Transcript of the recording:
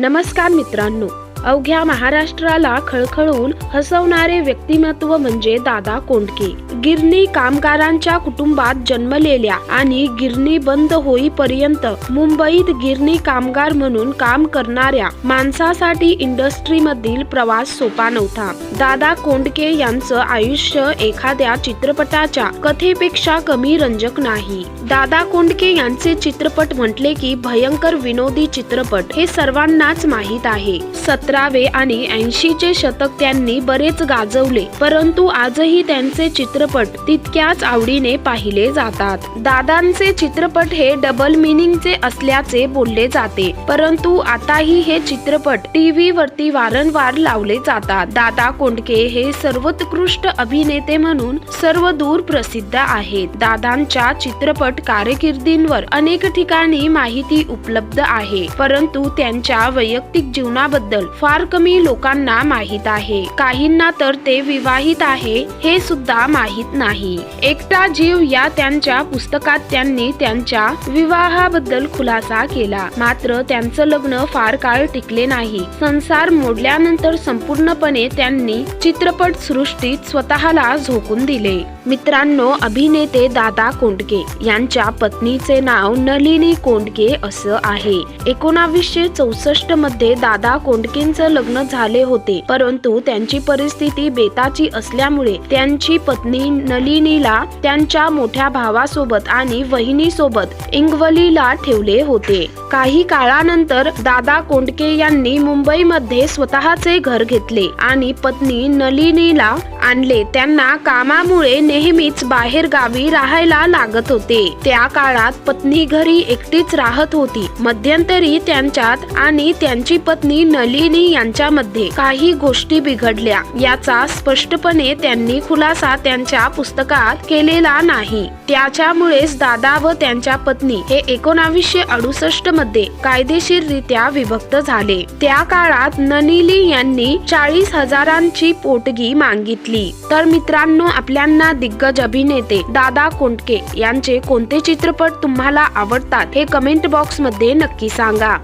नमस्कार मित्रांनो अवघ्या महाराष्ट्राला खळखळून हसवणारे व्यक्तिमत्व म्हणजे दादा कोंडके. गिरणी कामगारांच्या कुटुंबात जन्मलेल्या आणि गिरणी बंद होईपर्यंत मुंबईत गिरणी कामगार म्हणून काम करणाऱ्या माणसासाठी इंडस्ट्रीमधील प्रवास सोपा नव्हता. दादा कोंडके यांचं आयुष्य एखाद्या चित्रपटाच्या कथेपेक्षा कमी रंजक नाही. दादा कोंडके यांचे चित्रपट म्हटले की भयंकर विनोदी चित्रपट हे सर्वांनाच माहीत आहे. सतरावे आणि ऐंशीचे शतक त्यांनी बरेच गाजवले परंतु आजही त्यांचे चित्रपट तितक्याच आवडीने पाहिले जातात. दादांचे चित्रपट हे डबल मिनिंगचे असल्याचे बोलले जाते. परंतु आताही हे चित्रपट टीव्ही वरती वारंवार लावले जातात. दादा कोंडके हे सर्वोत्कृष्ट अभिनेते म्हणून सर्व दूर प्रसिद्ध आहेत. दादांच्या चित्रपट कारकिर्दींवर अनेक ठिकाणी माहिती उपलब्ध आहे. परंतु त्यांच्या वैयक्तिक जीवनाबद्दल फार कमी लोकांना माहीत आहे. काहींना तर ते विवाहित आहे हे सुद्धा माहीत माहीत नाही. एकटा जीव या त्यांच्या पुस्तकात त्यांनी त्यांच्या विवाहाबद्दल खुलासा केला. मात्र त्यांचं लग्न फार काळ टिकले नाही. संसार मोडल्यानंतर संपूर्णपणे त्यांनी चित्रपट सृष्टीत स्वतःला झोकून दिले. मित्रांनो अभिनेते दादा कोंडके यांच्या पत्नीचे नाव नलिनी कोंडके असं आहे. एकोणावीसशे चौसष्टमध्ये दादा कोंडकेंचं लग्न झाले होते. परंतु त्यांची परिस्थिती बेताची असल्यामुळे त्यांची पत्नी नलिनीला त्यांच्या मोठ्या भावासोबत आणि वहिनीसोबत इंगवलीला ठेवले होते. काही काळानंतर दादा कोंडके यांनी मुंबईमध्ये स्वतःचे घर घेतले आणि पत्नी नलिनीला आणले. त्यांना कामामुळे नेहमीच बाहेर गावी राहायला लागत होते. त्या काळात पत्नी घरी एकटीच राहत होती. मध्यंतरी त्यांच्यात आणि त्यांची पत्नी नलिनी यांच्यामध्ये काही गोष्टी बिघडल्या. याचा स्पष्टपणे त्यांनी खुलासा त्यांच्या त्यांच्या पुस्तकात केलेला नाही. त्याच्यामुळेच दादा व त्यांच्या पत्नी हे एकोणावीसशे अडुसष्टमध्ये कायदेशीररित्या विभक्त झाले. त्या काळात ननिली यांनी चाळीस हजारांची पोटगी मागितली. तर मित्रांनो आपल्यांना दिग्गज अभिनेते दादा कोंडके यांचे कोणते चित्रपट तुम्हाला आवडतात हे कमेंट बॉक्समध्ये नक्की सांगा.